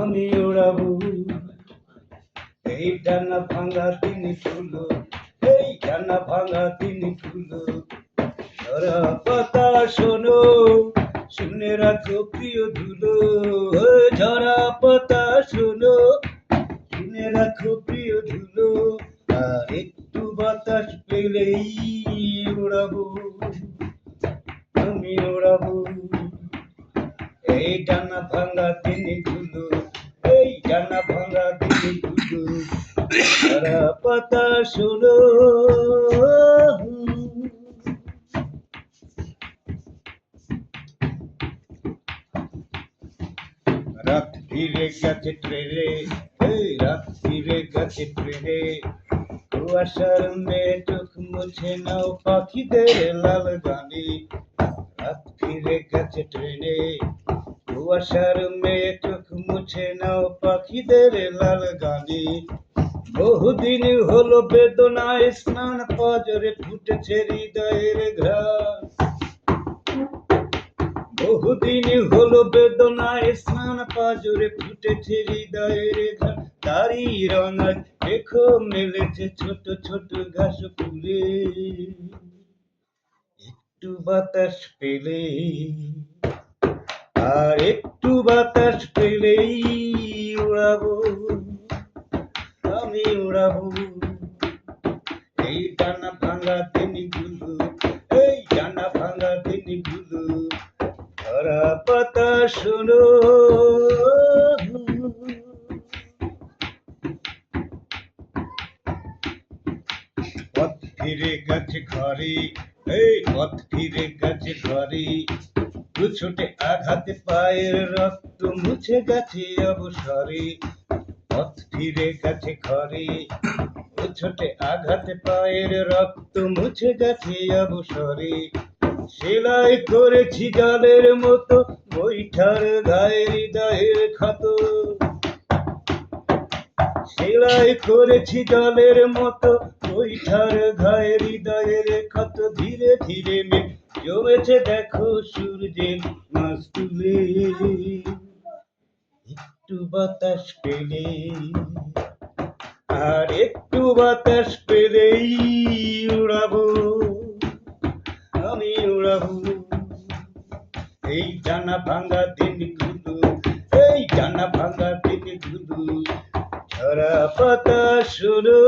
আমি ওড়াবো। এই ডানা ভাঙা তিনি ফুলো এই ডানা ভাঙা তিনি ফুলো পাতা শোনো শুনে রাখো প্রিয় ধুলো। ঝরা পাতা শোনো শুনে রাখো প্রিয় ধুলো। আর একটু বাতাস পেলেই ওড়াবো। আমি ওড়াবো। এই ডানা ভাঙা তিনি ধুলো ডানা ভাঙা তিনি ধুলো ঝরা পাতা শোনো। রাত ফিরে গেছে ট্রেনে। রাত ফিরে গেছে ট্রেনে। কুয়াশার মেয়ে চোখ মুছে নাও পাখিদের লাল গানে। রাত ফিরে ট্রেনে। কুয়াশার মেয়ে মুছে নাও পাখিদের লাল গানে বহুদিন হলো বেদনায় স্নান পাজরে ফুটেছে হৃদয়ের ঘ্রাণ বহুদিন হলো বেদনায় স্নান পাজরে ফুটেছে হৃদয়ের ঘাট তারই রঙ দেখো মেলেছে ছোট ছোট ঘাস ফুলে। একটু বাতাস পেলে আর একটু বাতাস পেলেই উড়াবো, আমি উড়াবো। এই ডানা ভাঙা দিনগুলো, এই ডানা ভাঙা দিনগুলো, ধরা পাতা শোনো। পথ ফিরে গেছে ঘরে, এই পথ ফিরে গেছে ঘরে। ছোটে আঘাতে পায়ের রক্ত মুছে গেছে অবসরে। পথ ফিরে গেছে ঘরে। ছোটে আঘাতে পায়ের রক্ত মুছে গেছে অবসরে। সেলাই করেছি জলের মতো, বৈঠার গায়ে হৃদয়ের ক্ষত। সেলাই করেছি জলের মতো, বৈঠার গায়ে হৃদয়ের ক্ষত। ধীরে ধীরে জমেছে দেখো সূর্যের মাস তুলে একটু বাতাস পেলে, আর একটু বাতাস পেলেই উড়াবো, আমি উড়াবো। এই ডানা ভাঙা দিনগুলো, এই ডানা ভাঙা দিনগুলো ঝরা পাতা শুরু